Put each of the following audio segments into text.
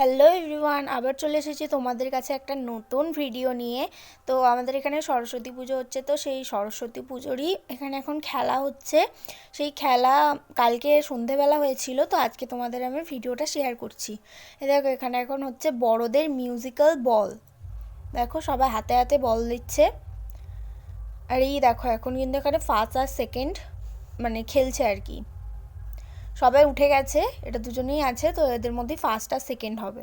Hello everyone, আবার চলে এসেছি তোমাদের কাছে একটা নতুন ভিডিও নিয়ে। তো আমাদের এখানে সরস্বতী পুজো হচ্ছে, তো সেই সরস্বতী পুজোরই এখানে এখন খেলা হচ্ছে। সেই খেলা কালকে সন্ধেবেলা হয়েছিল, তো আজকে তোমাদের আমি ভিডিওটা শেয়ার করছি। এ দেখো, এখানে এখন হচ্ছে বড়দের মিউজিক্যাল বল দেখো, সবাই হাতে হাতে বল দিচ্ছে। আর এই দেখো, এখন কিন্তু এখানে ফার্স্ট আর সেকেন্ড মানে খেলছে আর কি। সবাই উঠে গেছে, এটা দুজনেই আছে, তো এদের মধ্যে ফার্স্ট আর সেকেন্ড হবে।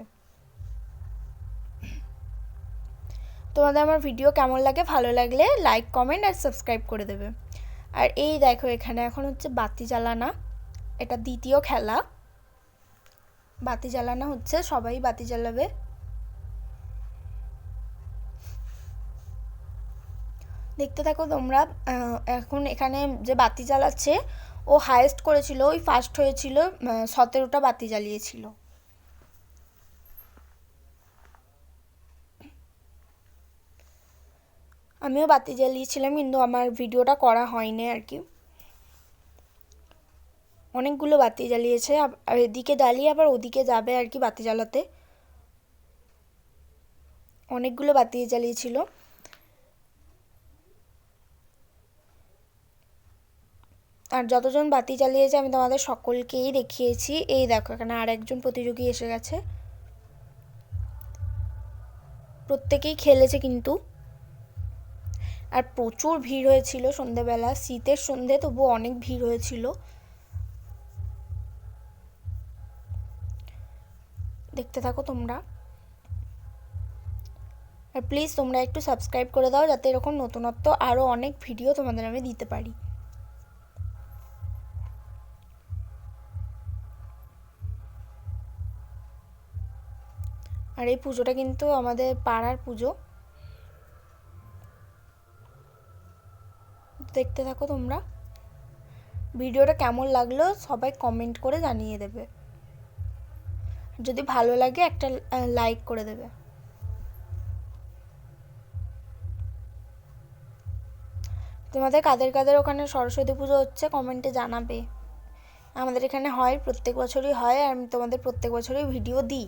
তোমাদের আমার ভিডিও কেমন লাগে, ভালো লাগলে লাইক কমেন্ট আর সাবস্ক্রাইব করে দেবে। আর এই দেখো এখানে এখন হচ্ছে বাতি জ্বালানা, এটা দ্বিতীয় খেলা। বাতি জ্বালানো হচ্ছে, সবাই বাতি জ্বালাবে। দেখতে থাকো তোমরা এখন এখানে যে বাতি জ্বালাচ্ছে ও হায়েস্ট করেছিল, ওই ফার্স্ট হয়েছিল সতেরোটা বাতি জ্বালিয়েছিল। আমিও বাতি জ্বালিয়েছিলাম, কিন্তু আমার ভিডিওটা করা হয়নি আর কি। অনেকগুলো বাতি জ্বালিয়েছে আর এদিকে জ্বালিয়ে আবার ওদিকে যাবে আর কি বাতি জ্বালাতে। অনেকগুলো বাতি জ্বালিয়েছিল। আর যতজন বাতি জ্বালিয়েছে, আমি তোমাদের সকলকেই দেখিয়েছি। এই দেখো, এখানে আর একজন প্রতিযোগী এসে গেছে। প্রত্যেকেই খেলেছে কিন্তু। আর প্রচুর ভিড় হয়েছিল সন্ধেবেলা, শীতের সন্ধে তবু অনেক ভিড় হয়েছিল। দেখতে থাকো তোমরা। আর প্লিজ তোমরা একটু সাবস্ক্রাইব করে দাও, যাতে এরকম নতুনত্ব আরও অনেক ভিডিও তোমাদের আমি দিতে পারি। আর এই পুজোটা কিন্তু আমাদের পাড়ার পুজো। দেখতে থাকো তোমরা। ভিডিওটা কেমন লাগল সবাই কমেন্ট করে জানিয়ে দেবে। যদি ভালো লাগে একটা লাইক করে দেবে। তোমাদের কাদের কাদের ওখানে সরস্বতী পুজো হচ্ছে কমেন্টে জানাবে। আমাদের এখানে হয়, প্রত্যেক বছরই হয়, আর আমি তোমাদের প্রত্যেক বছরই ভিডিও দিই।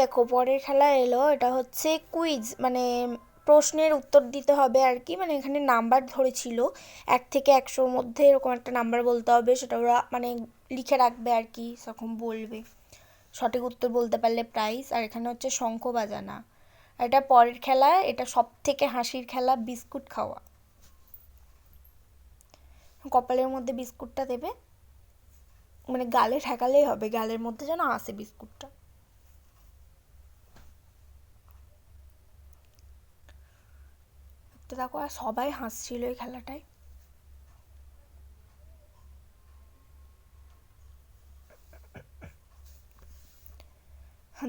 দেখো, পরের খেলা এলো, এটা হচ্ছে কুইজ মানে প্রশ্নের উত্তর দিতে হবে আর কি মানে এখানে নাম্বার ধরেছিল, এক থেকে একশোর মধ্যে এরকম একটা নাম্বার বলতে হবে, সেটা ওরা মানে লিখে রাখবে আর কি, সেরকম বলবে। সঠিক উত্তর বলতে পারলে প্রাইজ আর এখানে হচ্ছে শঙ্খ বাজানা এটা পরের খেলা, এটা সব থেকে হাসির খেলা, বিস্কুট খাওয়া। কপালের মধ্যে বিস্কুটটা দেবে মানে গালে ঠেকালেই হবে, গালের মধ্যে যেন আসে বিস্কুটটা। দেখতে থাকো আর সবাই হাসছিল এই খেলাটায়।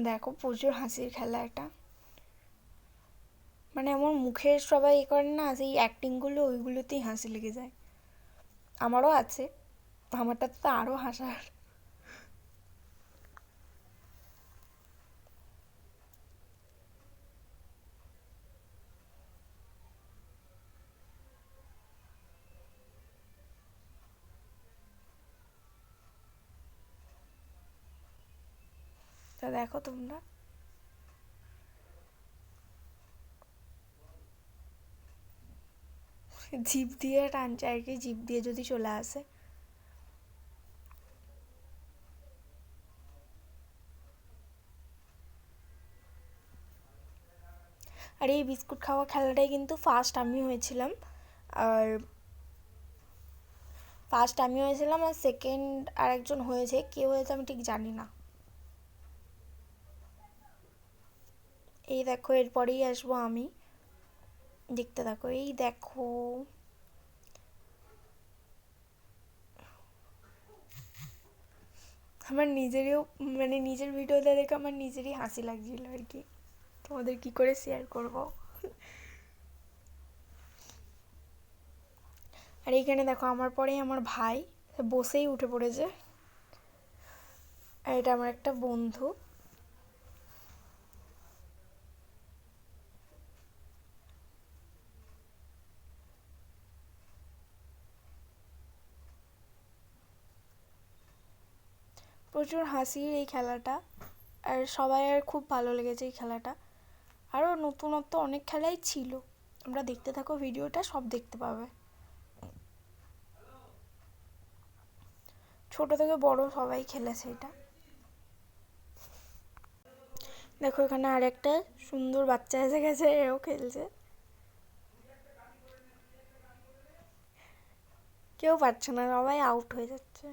দেখো প্রচুর হাসির খেলা এটা। মানে আমার মুখের সবাই এ করে না সেই অ্যাক্টিংগুলো ওইগুলোতেই হাসি লেগে যায়। আমারও আছে আমারটা তো আরও হাসার। তা দেখো তোমরা। জিপ দিয়ে টানছে আর কি জিপ দিয়ে যদি চলে আসে। আর এই বিস্কুট খাওয়া খেলাটাই কিন্তু ফার্স্ট আমি হয়েছিলাম। আর ফার্স্ট আমি হয়েছিলাম আর সেকেন্ড আরেকজন হয়েছে, কে হয়েছে আমি ঠিক জানি না। এই দেখো, এরপরেই আসব আমি। দেখতে দেখো এই দেখো। আমার নিজেরও মানে নিজের ভিডিওটা দেখে আমার নিজেরই হাসি লাগছিল আর কি। তোমাদের কি করে শেয়ার করব? আর এইখানে দেখো, আমার পরেই আমার ভাই বসেই উঠে পড়েছে। আর এটা আমার একটা বন্ধু। প্রচুর হাসির এই খেলাটা। আর সবাই আর খুব ভালো লেগেছে এই খেলাটা। আরও নতুনত্ব অনেক খেলাই ছিল। তোমরা দেখতে থাকো ভিডিওটা, সব দেখতে পাবে। ছোট থেকে বড় সবাই খেলেছে এটা। দেখো এখানে আরেকটা সুন্দর বাচ্চা এসে গেছে, এও খেলছে। কেউ পারছে না, সবাই আউট হয়ে যাচ্ছে।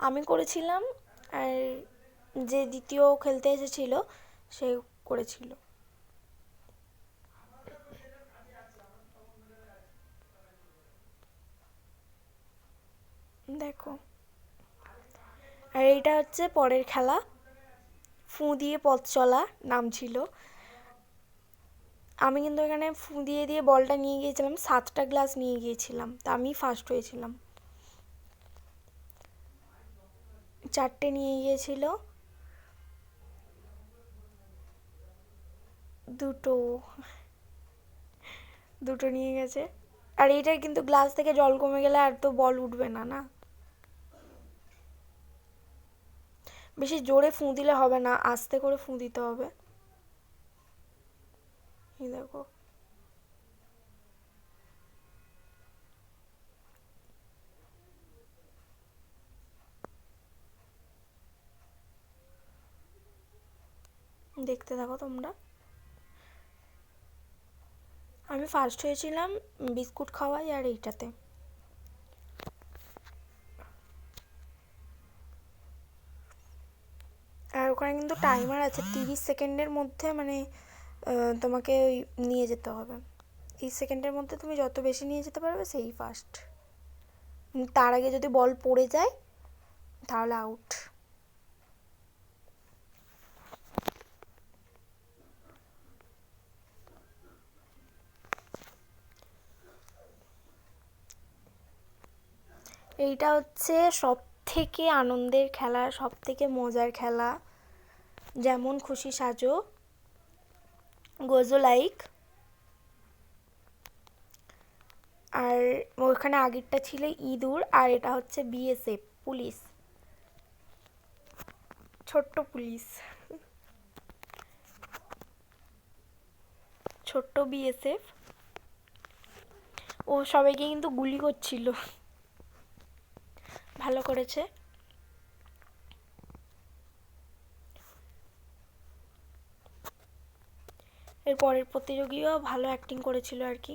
আমি করেছিলাম আর যে দ্বিতীয় খেলতে এসেছিল সে করেছিল। দেখো। আর এইটা হচ্ছে পরের খেলা। ফুঁ দিয়ে পথ চলা নাম ছিল আমি কিন্তু এখানে ফুঁ দিয়ে দিয়ে বলটা নিয়ে গিয়েছিলাম, সাতটা গ্লাস নিয়ে গিয়েছিলাম, তা আমি ফার্স্ট হয়েছিলাম। চারটে নিয়ে গিয়েছিল। দুটো দুটো নিয়ে গেছে। আর এইটার কিন্তু গ্লাস থেকে জল কমে গেলে আর তো বল উঠবে না না? বেশি জোরে ফুঁ দিলে হবে না, আস্তে করে ফুঁ দিতে হবে। এই দেখো। দেখতে থাকো তোমরা। আমি ফার্স্ট হয়েছিলাম বিস্কুট খাওয়াই আর এইটাতে। আর ওখানে কিন্তু টাইমার আছে, তিরিশ সেকেন্ডের মধ্যে মানে তোমাকে ওই নিয়ে যেতে হবে। তিরিশ সেকেন্ডের মধ্যে তুমি যত বেশি নিয়ে যেতে পারবে সেই ফার্স্ট তার আগে যদি বল পড়ে যায়, তাহলে আউট এইটা হচ্ছে সব থেকে আনন্দের খেলা সব থেকে মজার খেলা। যেমন খুশি সাজো গোজো লাইক। আর ওখানে আগেরটা ছিল ইঁদুর, আর এটা হচ্ছে বিএসএফ, পুলিশ। ছোট্ট পুলিশ। ছোট্ট বিএসএফ। ও সবাইকে কিন্তু গুলি করছিল। ভালো করেছে। এর পরের প্রতিযোগীও ভালো অ্যাক্টিং করেছিল আর কি।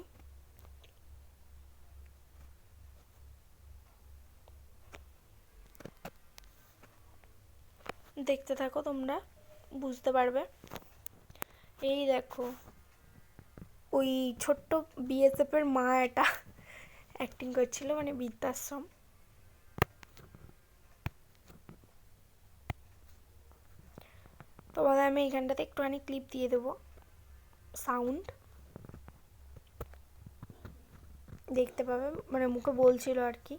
দেখতে থাকো তোমরা, বুঝতে পারবে। এই দেখো, ওই ছোট্ট বিএসএফের মা এটা অ্যাক্টিং করছিল মানে বৃদ্ধাশ্রম তোমাদের আমি এইখানটাতে একটুখানি ক্লিপ দিয়ে দেবো। সাউন্ড দেখতে পাবে মানে মুখে বলছিল আর কি।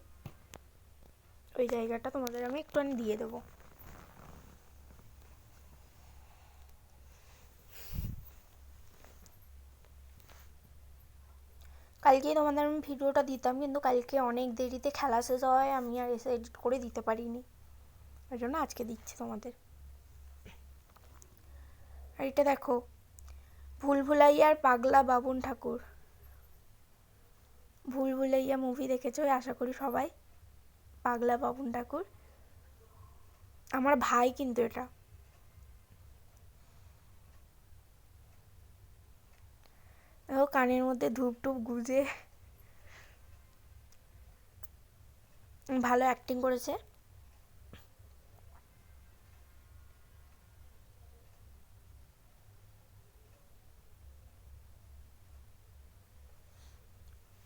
ওই জায়গাটা তোমাদের আমি একটুখানি দিয়ে দেবো। কালকেই তোমাদের আমি ভিডিওটা দিতাম, কিন্তু কালকে অনেক দেরিতে খেলা শেষ হয়, আমি আর এসে এডিট করে দিতে পারিনি। ওই জন্য আজকে দিচ্ছি তোমাদের। আর এটা দেখো ভুলভুলাইয়ার পাগলা বাবুন ঠাকুর। ভুলভুলাইয়া মুভি দেখেছ? আশা করি সবাই। পাগলা বাবুন ঠাকুর। আমার ভাই কিন্তু এটা। দেখো, কানের মধ্যে ধূপ টুপ গুজে ভালো অ্যাক্টিং করেছে।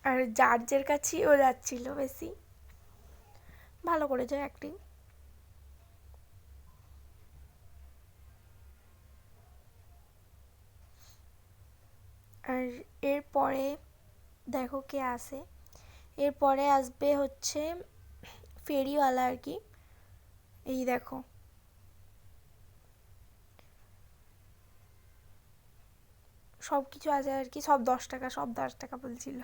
আর জার্জের কাছেই ও যাচ্ছিল বেশি ভালো করে করেছে অ্যাক্টিং আর এরপরে দেখো কে আসে। এরপরে আসবে হচ্ছে ফেরিওয়ালা আর কি। এই দেখো। সব কিছু আছে আর কি, সব দশ টাকা, সব দশ টাকা বলছিল।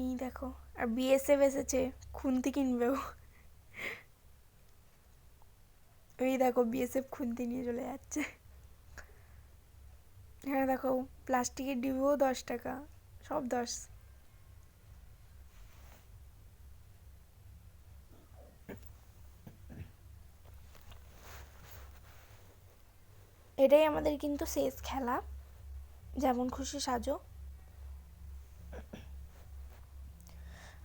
এই দেখো, আর বিএসএফ এসেছে, খুন্তি কিনবেও এই দেখো বিএসএফ খুন্তি নিয়ে চলে যাচ্ছে। হ্যাঁ দেখো, প্লাস্টিকের ডিবেও দশ টাকা, সব দশ। এটাই আমাদের কিন্তু শেষ খেলা। যেমন খুশি সাজো।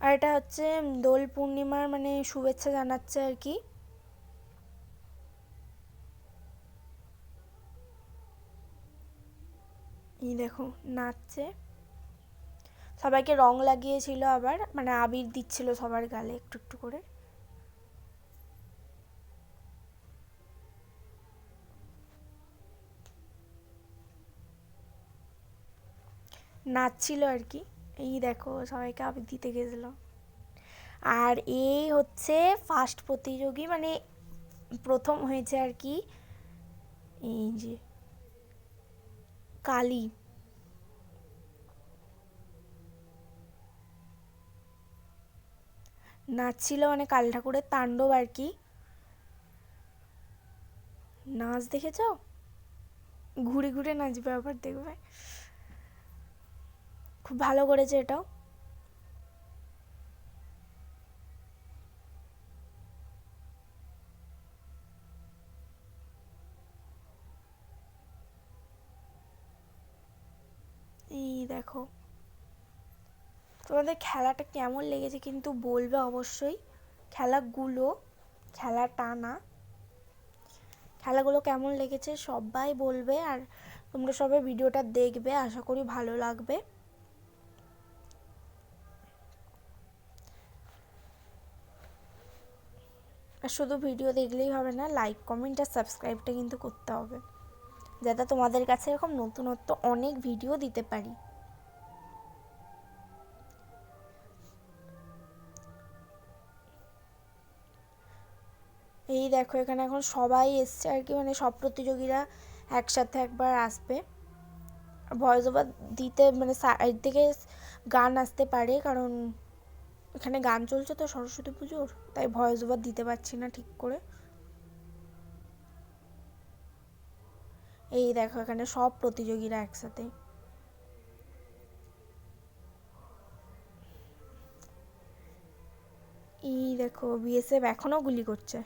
আর এটা হচ্ছে দোল পূর্ণিমার মানে শুভেচ্ছা জানাচ্ছে আর কি। দেখো, নাচছে। সবাইকে রং লাগিয়েছিল আবার মানে আবির দিচ্ছিল সবার গালে একটু একটু করে। নাচছিল আর কি। এই দেখো সবাইকে আবির দিতে গেছিল। আর এই হচ্ছে ফার্স্ট প্রতিযোগী মানে প্রথম হয়েছে আর কি, এই যে কালী। নাচছিল মানে কালী ঠাকুরের তাণ্ডব আর কি। নাচ দেখেছ? ঘুরে ঘুরে নাচবে আবার দেখবে। খুব ভালো করেছে এটাও। এই দেখো। তোমাদের খেলাটা কেমন লেগেছে কিন্তু বলবে অবশ্যই। খেলাগুলো, খেলাটা না। খেলাগুলো কেমন লেগেছে সবাই বলবে আর তোমরা সবাই ভিডিওটা দেখবে, আশা করি ভালো লাগবে। আর শুধু ভিডিও দেখলেই হবে না লাইক কমেন্ট আর সাবস্ক্রাইবটা কিন্তু করতে হবে। যাতে তোমাদের কাছে এরকম নতুনত্ব অনেক ভিডিও দিতে পারি। এই দেখো, এখানে এখন সবাই এসছে আর কি মানে সব প্রতিযোগীরা একসাথে একবার আসবে। ভয়েস ওভার দিতে মানে সাইড থেকে গান আসতে পারে, কারণ এখানে গান চলছে তো সরস্বতী পুজোর, তাই ভয়েস ওভার দিতে পারছি না ঠিক করে। এই দেখো এখানে সব প্রতিযোগীরা একসাথে। এই দেখো বিএসএফ এখনও গুলি করছে।